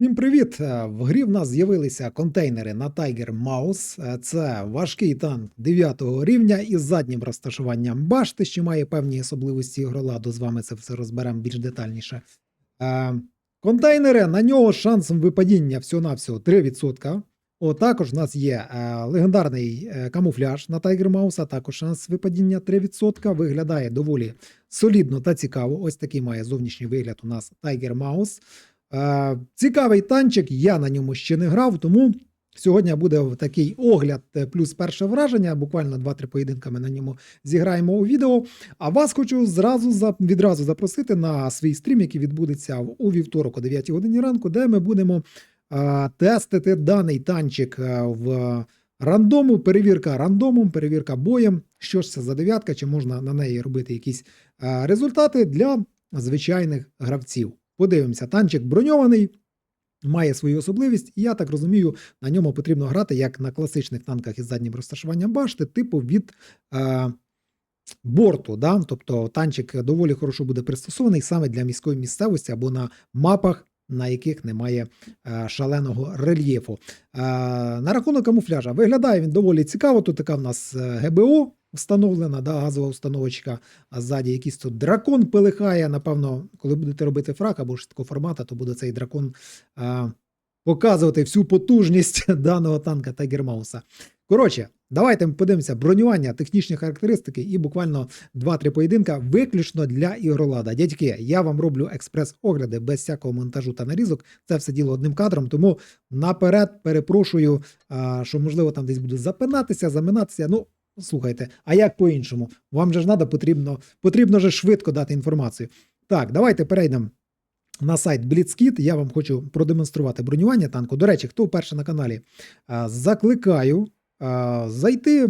Всім привіт! Е, В грі в нас з'явилися контейнери на Tiger Mouse. Е, Це важкий танк 9 рівня із заднім розташуванням башти, що має певні особливості ігроладу. З вами це все розберемо більш детальніше. Е, Контейнери на нього шансом випадіння всього-навсього 3%. О, також в нас є легендарний камуфляж на Tiger Mouse, а також шанс випадіння 3%. Виглядає доволі солідно та цікаво. Ось такий має зовнішній вигляд у нас Tiger Mouse. Е, Цікавий танчик, я на ньому ще не грав, тому сьогодні буде такий огляд е, плюс перше враження. Буквально 2-3 поєдинка ми на ньому зіграємо у відео. А вас хочу зразу відразу запросити на свій стрім, який відбудеться у вівторок о 9 годині ранку, де ми будемо е, тестити даний танчик в рандому. Перевірка рандомом, перевірка боєм. Що ж це за дев'ятка, чи можна на неї робити якісь результати для звичайних гравців. Подивимося, танчик броньований, має свою особливість, і я так розумію, на ньому потрібно грати як на класичних танках із заднім розташуванням башти, типу від е, борту. Да? Тобто танчик доволі хорошо буде пристосований саме для міської місцевості або на мапах. На яких немає е, шаленого рельєфу. Е, на рахунок камуфляжа виглядає він доволі цікаво. Тут така в нас е, ГБО встановлена, да, газова установочка, а ззаді якийсь тут дракон пилихає. Напевно, коли будете робити фраг або ж такого формату, то буде цей дракон а, показувати всю потужність даного танка Тайгермауса. Коротше, давайте ми подивимося бронювання, технічні характеристики і буквально 2-3 поєдинка виключно для ігролада. Дядьки, я вам роблю експрес-огляди без всякого монтажу та нарізок. Це все діло одним кадром, тому наперед перепрошую, що можливо там десь буду запинатися, заминатися. Ну, Слухайте, а як по-іншому? Вам же ж надо, потрібно, потрібно же швидко дати інформацію. Так, давайте перейдемо на сайт Blitzkit. Я вам хочу продемонструвати бронювання танку. До речі, хто вперше на каналі, закликаю зайти,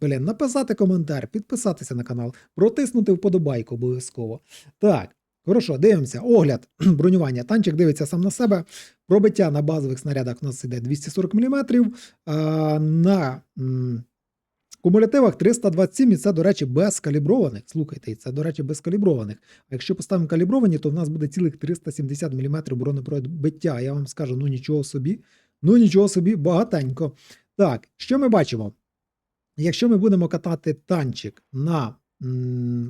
блін, написати коментар, підписатися на канал, протиснути вподобайку обов'язково. Так, хорошо, дивимося. Огляд бронювання. Танчик дивиться сам на себе. Пробиття на базових снарядах у нас іде 240 мм. На Кумулятивах 327, і це, до речі, без каліброваних. Слухайте, це, до речі, без каліброваних. А якщо поставимо калібровані, то в нас буде цілих 370 мм бронепробиття. Я вам скажу, ну нічого собі, ну нічого собі, багатенько. Так, що ми бачимо? Якщо ми будемо катати танчик на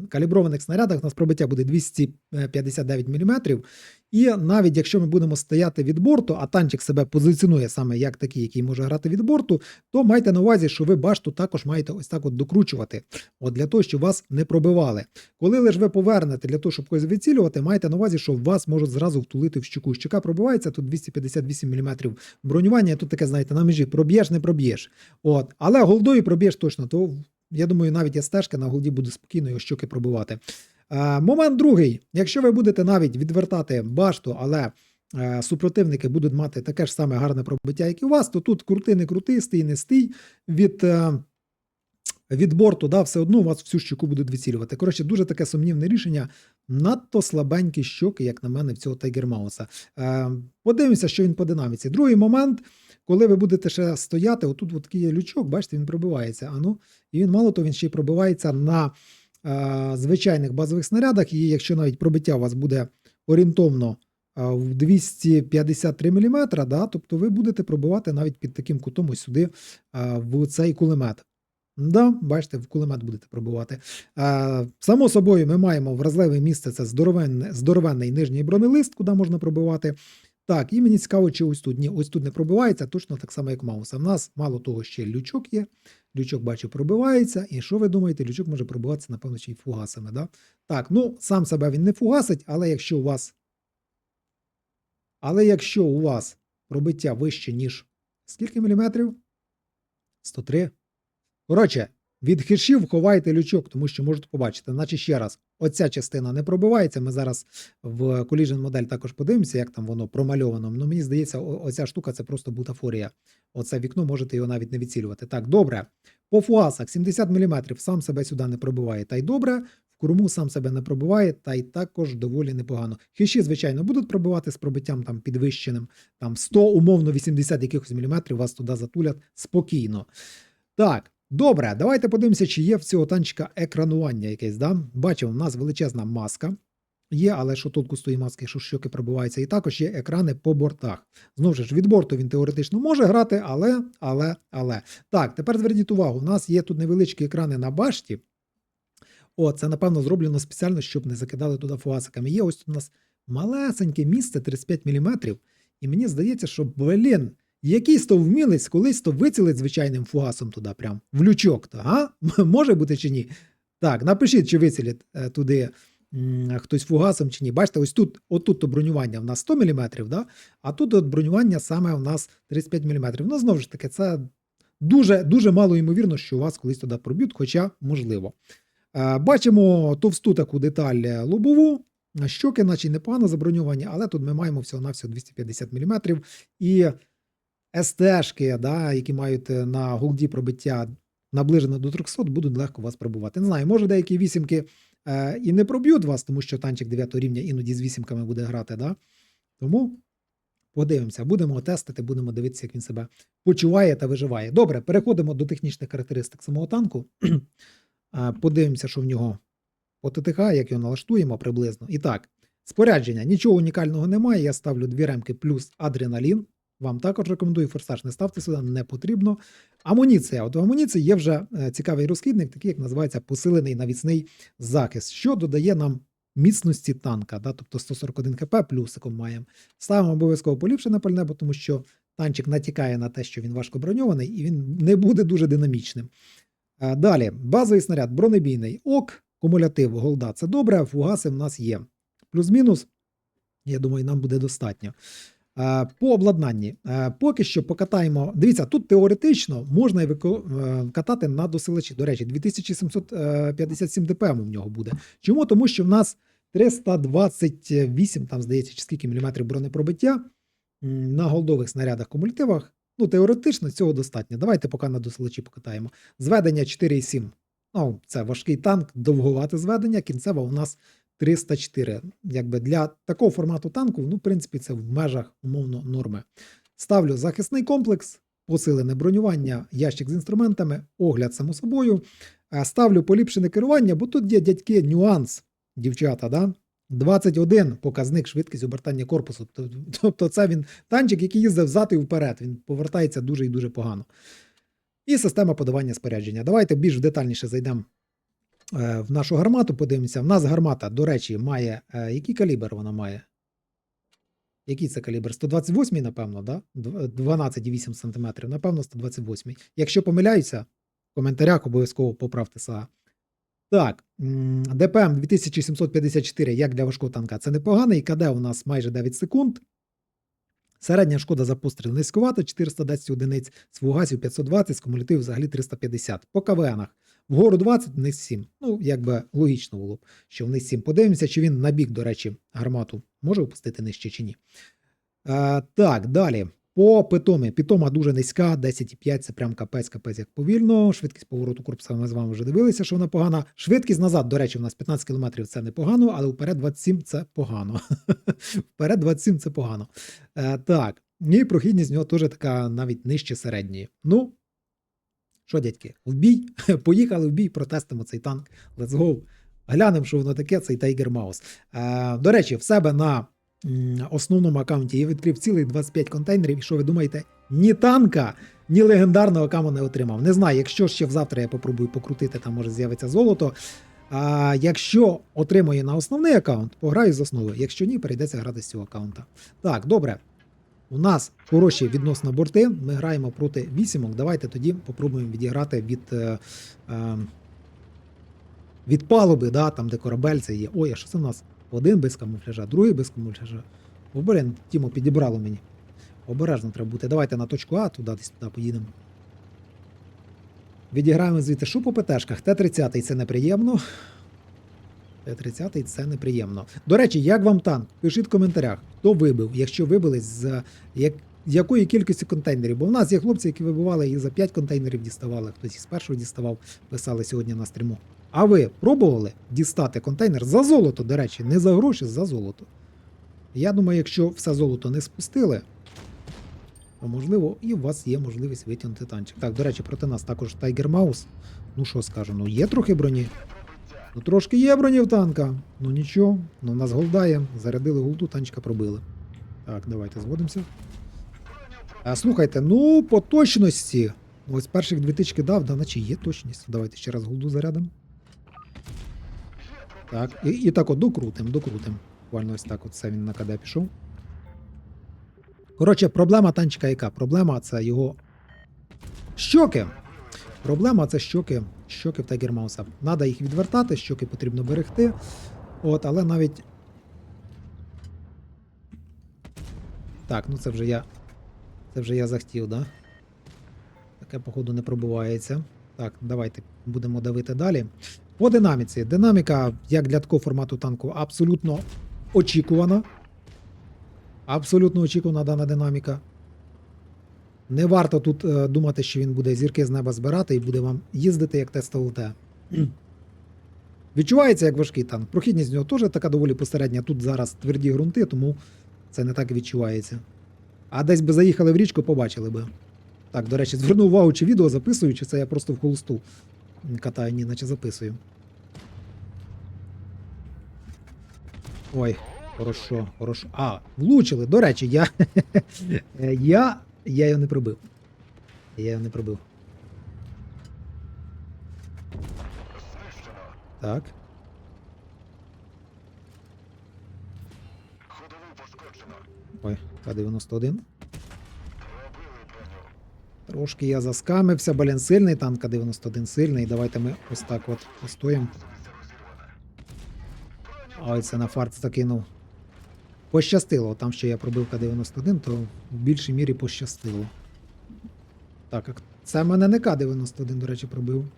каліброваних снарядах, у нас пробиття буде 259 мм. І навіть якщо ми будемо стояти від борту, а танчик себе позиціонує саме як такий, який може грати від борту, то майте на увазі, що ви башту також маєте ось так от докручувати, от для того, щоб вас не пробивали. Коли лише ви повернете для того, щоб когось вицілювати, майте на увазі, що вас можуть зразу втулити в щуку. Щука пробивається, тут 258 мм бронювання, тут таке, знаєте, на межі проб'єш, не проб'єш. От. Але голдою проб'єш точно, то я думаю, навіть я на голді буде спокійно його щоки пробивати. Е, момент другий. Якщо ви будете навіть відвертати башту, але е, супротивники будуть мати таке ж саме гарне пробиття, як і у вас, то тут крути, не крути, стій, не стій від. Е, від борту, да, все одно у вас всю щоку будуть вицілювати. Коротше, дуже таке сумнівне рішення. Надто слабенькі щоки, як на мене, в цього Тайгермауса. Е, подивимося, що він по динаміці. Другий момент, коли ви будете ще стояти, отут от такий лючок, бачите, він пробивається. А ну, і він мало того, він ще й пробивається на е, звичайних базових снарядах. І якщо навіть пробиття у вас буде орієнтовно е, в 253 мм, да, тобто ви будете пробивати навіть під таким кутом ось сюди е, в цей кулемет. Да, бачите, в кулемет будете пробувати. Е, само собою, ми маємо вразливе місце це здоровенне, здоровенний нижній бронелист, куди можна пробивати. Так, і мені цікаво, чи ось тут. Ні, ось тут не пробивається, точно так само, як Маус. А в нас мало того, ще лючок є. Лючок, бачу, пробивається. І що ви думаєте, лючок може пробиватися, напевно, ще й фугасами. Да? Так, ну сам себе він не фугасить, але якщо у вас. Але якщо у вас пробиття вище, ніж скільки міліметрів? 103. Коротше, від хешів ховайте лючок, тому що можете побачити. Значить, ще раз, оця частина не пробивається. Ми зараз в Collision модель також подивимося, як там воно промальовано. Ну, мені здається, оця штука це просто бутафорія. Оце вікно можете його навіть не відцілювати. Так, добре. По фуасах 70 мм сам себе сюди не пробиває. Та й добре. В корму сам себе не пробиває, та й також доволі непогано. Хіші, звичайно, будуть пробивати з пробиттям там підвищеним, там 100, умовно 80 якихось міліметрів вас туди затулять спокійно. Так, добре, давайте подивимося, чи є в цього танчика екранування якесь. Да? Бачимо, у нас величезна маска. є, але що толку з тої маски, що щоки пробиваються, і також є екрани по бортах. Знову ж від борту він теоретично може грати, але, але, але. Так, тепер зверніть увагу, у нас є тут невеличкі екрани на башті. О, це, напевно, зроблено спеціально, щоб не закидали туди фуасиками. Є ось у нас малесеньке місце 35 мм, і мені здається, що, блін, якийсь то вмілець колись то вицілить звичайним фугасом туди, прям в лючок. То, а? Може бути чи ні? Так, напишіть, чи вицілять е, туди хтось фугасом чи ні. Бачите, ось тут, отут то бронювання в нас 100 мм, да? а тут от бронювання саме у нас 35 мм. Ну, знову ж таки, це дуже, дуже мало ймовірно, що у вас колись туди проб'ють, хоча можливо. Е, Бачимо товсту таку деталь е, лобову, щоки, наче непогано заброньовані, але тут ми маємо всього-навсього 250 мм. І СТшки, да, які мають е, на голді пробиття наближено до 300, будуть легко вас пробувати. Не знаю, може деякі вісімки е, і не проб'ють вас, тому що танчик 9 рівня іноді з вісімками буде грати. Да? Тому подивимося, будемо тестити, будемо дивитися, як він себе почуває та виживає. Добре, переходимо до технічних характеристик самого танку. Е, Подивимося, що в нього по ТТХ, як його налаштуємо приблизно. І так, спорядження. Нічого унікального немає. Я ставлю дві ремки плюс адреналін. Вам також рекомендую форсаж не ставте сюди, не потрібно. Амуніція. От в амуніції є вже е, цікавий розхідник, такий, як називається посилений навісний захист, що додає нам міцності танка. Да? Тобто 141 хп плюсиком маємо. Ставимо обов'язково поліпшене пальне, бо тому що танчик натякає на те, що він важко броньований, і він не буде дуже динамічним. Е, Далі, базовий снаряд, бронебійний ок, кумулятив, голда. Це добре, фугаси в нас є. Плюс-мінус, я думаю, нам буде достатньо. Е, По обладнанні. Е, Поки що покатаємо. Дивіться, тут теоретично можна і е, катати на досилачі. До речі, 2757 ДПМ у нього буде. Чому? Тому що в нас 328, там здається, чи скільки міліметрів бронепробиття на голдових снарядах кумулятивах. Ну, теоретично цього достатньо. Давайте поки на досилачі покатаємо. Зведення 4,7. Ну, це важкий танк, довговате зведення. Кінцева у нас 304. Якби для такого формату танку, ну, в принципі, це в межах умовно норми. Ставлю захисний комплекс, посилене бронювання, ящик з інструментами, огляд само собою. Е, Ставлю поліпшене керування, бо тут є дядьки нюанс, дівчата, да? 21 показник швидкість обертання корпусу. Тобто це він танчик, який їздив взад і вперед. Він повертається дуже і дуже погано. І система подавання спорядження. Давайте більш детальніше зайдемо в нашу гармату, подивимося. В нас гармата, до речі, має. е, Який калібр вона має? Який це калібр? 128, напевно, да? Дв- 12,8 см. Напевно, 128. Якщо помиляюся, в коментарях обов'язково поправте СА. Так, ДПМ 2754, як для важкого танка, це непогано. І КД у нас майже 9 секунд. Середня шкода за постріл низькувата, 410 одиниць, з фугасів 520, з кумулятив взагалі 350. По КВНах вгору 20, вниз 7. Ну, якби логічно було б, що вниз 7. Подивимося, чи він на бік, до речі, гармату може опустити нижче чи ні. Е, так, далі. По питомі. Питома дуже низька, 10,5 це прям капець, капець як повільно. Швидкість повороту корпуса ми з вами вже дивилися, що вона погана. Швидкість назад, до речі, у нас 15 км це непогано, але вперед 27 це погано. вперед 27 це погано. Е, так, і прохідність в нього теж така навіть нижче середньої. Ну, що, дядьки, в бій? Поїхали в бій, протестимо цей танк. Let's go. Глянемо, що воно таке, цей Tiger Mouse. Е, до речі, в себе на основному аккаунті я відкрив цілих 25 контейнерів. І що ви думаєте? Ні танка, ні легендарного каму не отримав. Не знаю, якщо ще завтра я попробую покрутити, там може з'явиться золото. А якщо отримаю на основний аккаунт, пограю з основи. Якщо ні, перейдеться грати з цього аккаунта. Так, добре. У нас хороші відносно борти. Ми граємо проти вісімок. Давайте тоді попробуємо відіграти від. Е, е, від палуби, да, там, де корабель це є. Ой, а що це в нас? Один без камуфляжа, другий без камуфляжа. О, Тімо підібрало мені. Обережно треба бути. Давайте на точку А, туди десь туди поїдемо. Відіграємо звідти що по ПТшках. Т-30 це неприємно. Т-30 це неприємно. До речі, як вам танк? Пишіть в коментарях, хто вибив, якщо вибили з як, якої кількості контейнерів. Бо в нас є хлопці, які вибивали і за 5 контейнерів діставали, хтось із першого діставав, писали сьогодні на стріму. А ви пробували дістати контейнер за золото, до речі, не за гроші, за золото. Я думаю, якщо все золото не спустили, то можливо і у вас є можливість витягнути танчик. Так, до речі, проти нас також Tiger Mouse. Ну що скажу, ну є трохи броні. Ну трошки є броні в танка. Ну нічого, ну нас голдає. Зарядили голду, танчика пробили. Так, давайте зводимося. А, слухайте, ну по точності. Ось перших дві тички дав, да, наче є точність. Давайте ще раз голду зарядимо. Так, і, і так от докрутим, докрутим. Буквально ось так от все він на КД пішов. Коротше, проблема танчика яка? Проблема це його щоки. Проблема це щоки, щоки в Mouse. Надо їх відвертати, щоки потрібно берегти. От, але навіть. Так, ну це вже я. Це вже я захотів, да? Таке, походу, не пробувається. Так, давайте будемо давити далі. По динаміці. Динаміка, як для такого формату танку, абсолютно очікувана. Абсолютно очікувана дана динаміка. Не варто тут е, думати, що він буде зірки з неба збирати і буде вам їздити як тест ЛТ. Відчувається як важкий танк. Прохідність в нього теж така доволі посередня. Тут зараз тверді ґрунти, тому це не так відчувається. А десь би заїхали в річку, побачили би. Так, до речі, зверну увагу, чи відео записую, чи це я просто в холосту катаю, ні, наче записую. Ой, хорошо, хорошо. А, влучили. До речі, я. я. Я його не пробив. Я його не пробив. Так. Ой, К-91. Трошки я заскамився, блін, сильний танк К-91 сильний. Давайте ми ось так от постоїмо. Ой, це на фарт закинув. Пощастило. Там ще я пробив К-91, то в більшій мірі пощастило. Так, це мене не К-91, до речі, пробив.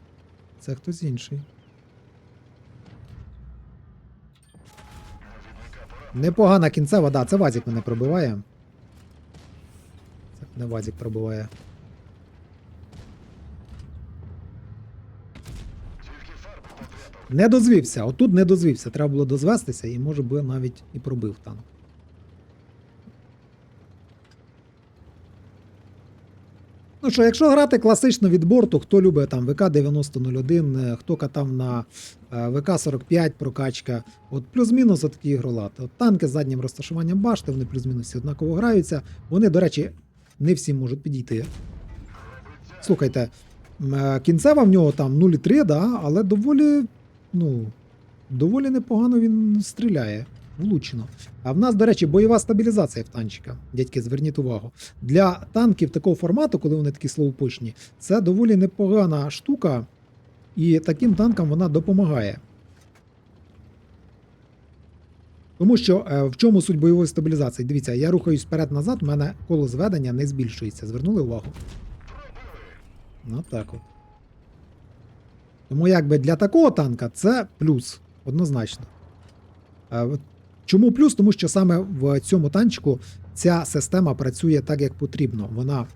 Це хтось інший. Непогана кінцева, да, це Вазік мене пробиває. Це мене Вазік пробиває. Не дозвівся. Отут не дозвівся. Треба було дозвестися і може би навіть і пробив танк. Ну що, якщо грати класично від борту, хто любить там ВК-9001, е, хто катав на е, ВК-45 прокачка, от плюс-мінус отакий ігролад. От танки з заднім розташуванням башти, вони плюс-мінус однаково граються. Вони, до речі, не всі можуть підійти. Слухайте, е, кінцева в нього там 0,3, да, але доволі, ну, доволі непогано він стріляє. Влучно. А в нас, до речі, бойова стабілізація в танчика. Дядьки, зверніть увагу. Для танків такого формату, коли вони такі словопочні, це доволі непогана штука, і таким танкам вона допомагає. Тому що е, в чому суть бойової стабілізації? Дивіться, я рухаюсь вперед-назад, у мене коло зведення не збільшується. Звернули увагу? Ну так от. Тому якби для такого танка це плюс, однозначно. Е, Чому плюс? Тому що саме в цьому танчику ця система працює так, як потрібно. Вона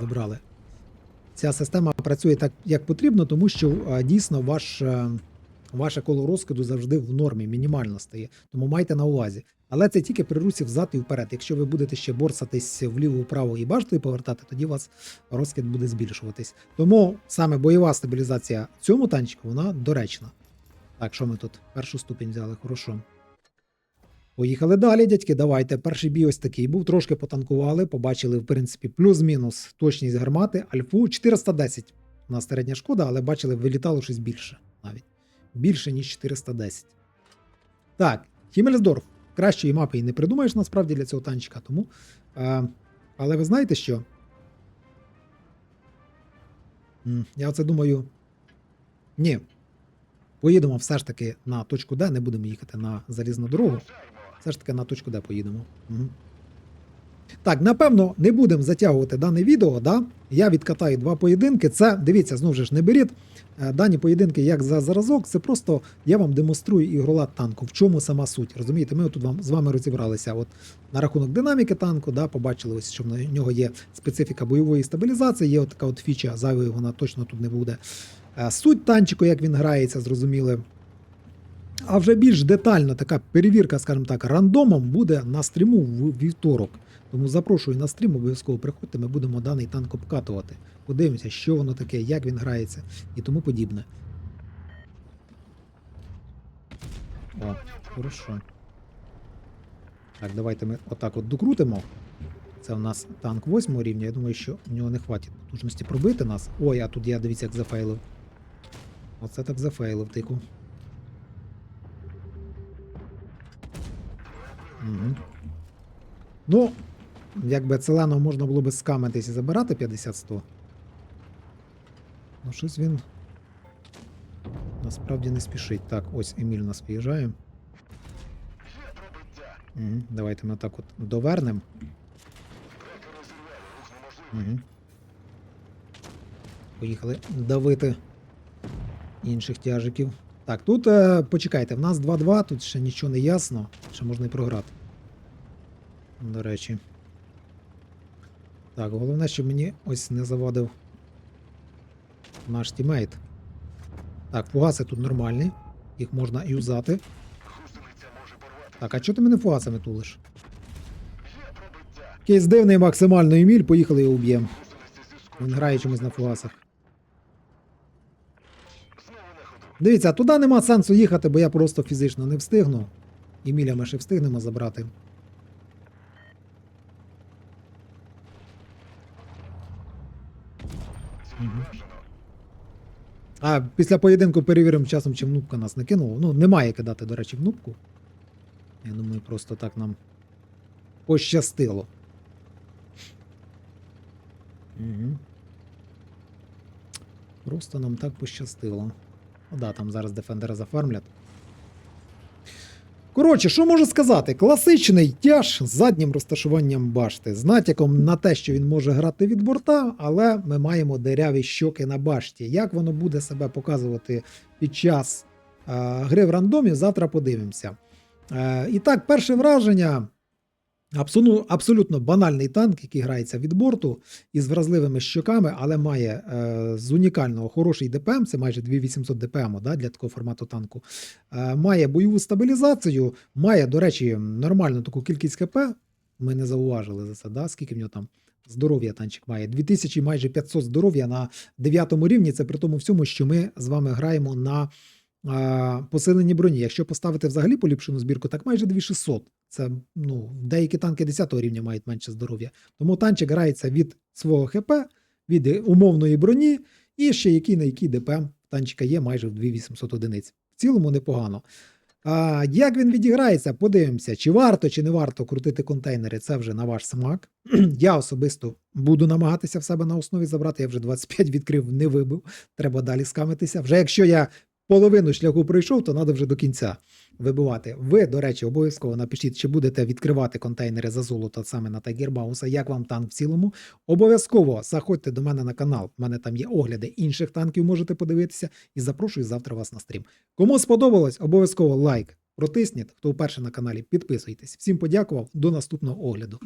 забрали. Ця система працює так, як потрібно, тому що е, дійсно ваш, е, ваше коло розкиду завжди в нормі, мінімально стає. Тому майте на увазі. Але це тільки при русі взад і вперед. Якщо ви будете ще борсатись вліво-вправо і баштою повертати, тоді у вас розкид буде збільшуватись. Тому саме бойова стабілізація цьому танчику вона доречна. Так, що ми тут? Першу ступінь взяли, хорошо. Поїхали далі, дядьки. Давайте. Перший бій ось такий був. Трошки потанкували, побачили, в принципі, плюс-мінус точність гармати. Альфу 410. У нас середня шкода, але бачили, вилітало щось більше навіть. Більше, ніж 410. Так, Хімельсдорф. Кращої мапи і не придумаєш насправді для цього танчика. Тому. Е, але ви знаєте що? Я оце думаю. Ні, Поїдемо все ж таки на точку Д, не будемо їхати на залізну дорогу. Все ж таки на точку Д поїдемо. Угу. Так, напевно, не будемо затягувати дане відео. Да? Я відкатаю два поєдинки. Це, дивіться, знову ж не беріть. Е, Дані поєдинки як за зразок, це просто я вам демонструю ігролад танку, в чому сама суть. Розумієте, ми тут вам з вами розібралися. От на рахунок динаміки танку, да, побачили, ось, що в нього є специфіка бойової стабілізації, є от така от фіча, зайвої вона точно тут не буде. Е, Суть танчику, як він грається, зрозуміли. А вже більш детально така перевірка, скажімо так, рандомом буде на стріму в вівторок. Тому запрошую на стрім, обов'язково приходьте, ми будемо даний танк обкатувати. Подивимося, що воно таке, як він грається і тому подібне. О, хорошо. Так, давайте ми отак от докрутимо. Це у нас танк 8 рівня. Я думаю, що в нього не хватить потужності пробити нас. Ой, а тут я дивіться, як зафейлив. Оце так зафейлив, тику. Угу. Ну, якби Целену можна було би скамитись і забирати 50-100. Ну, щось він насправді не спішить. Так, ось Еміль у нас виїжджає. Угу. Давайте ми так от довернемо. Угу. Поїхали давити інших тяжиків. Так, тут е, почекайте, в нас 2-2, тут ще нічого не ясно. Ще можна і програти. До речі. Так, головне, щоб мені ось не завадив наш тімейт. Так, фугаси тут нормальні. Їх можна юзати. Так, а чого ти мене фугасами тулиш? Кейс дивний максимально Еміль, поїхали його уб'ємо. Він грає чомусь на фугасах. Дивіться, туди нема сенсу їхати, бо я просто фізично не встигну. Еміля ми ще встигнемо забрати. А після поєдинку перевіримо часом, чи внупка нас не кинула. Ну, немає кидати, до речі, внупку. Я думаю, просто так нам пощастило. Угу. Просто нам так пощастило. Ну да, там зараз дефендера зафармлять. Коротше, що можу сказати? Класичний тяж з заднім розташуванням башти, з натяком на те, що він може грати від борта, але ми маємо диряві щоки на башті. Як воно буде себе показувати під час е, гри в рандомі, завтра подивимося. Е, і так, перше враження. Абсолютно, банальний танк, який грається від борту із вразливими щоками, але має е, з унікального хороший ДПМ, це майже 2800 ДПМ да, для такого формату танку. Е, має бойову стабілізацію, має, до речі, нормальну таку кількість КП. Ми не зауважили за це, да? скільки в нього там здоров'я танчик має. 2000 майже 500 здоров'я на 9 рівні. Це при тому всьому, що ми з вами граємо на посиленні броні. Якщо поставити взагалі поліпшену збірку, так майже 2600. Це ну, деякі танки 10 рівня мають менше здоров'я. Тому танчик грається від свого ХП, від умовної броні, і ще який на який ДПМ танчика є майже в 2800 одиниць. В цілому непогано. А, як він відіграється, подивимося, чи варто, чи не варто крутити контейнери, це вже на ваш смак. Я особисто буду намагатися в себе на основі забрати. Я вже 25 відкрив, не вибив. Треба далі скамитися. Вже якщо я половину шляху пройшов, то треба вже до кінця вибивати. Ви, до речі, обов'язково напишіть, чи будете відкривати контейнери за золото саме на Mouse, як вам танк в цілому. Обов'язково заходьте до мене на канал. У мене там є огляди інших танків, можете подивитися. І запрошую завтра вас на стрім. Кому сподобалось, обов'язково лайк. Протисніть, хто вперше на каналі, підписуйтесь. Всім подякував, до наступного огляду.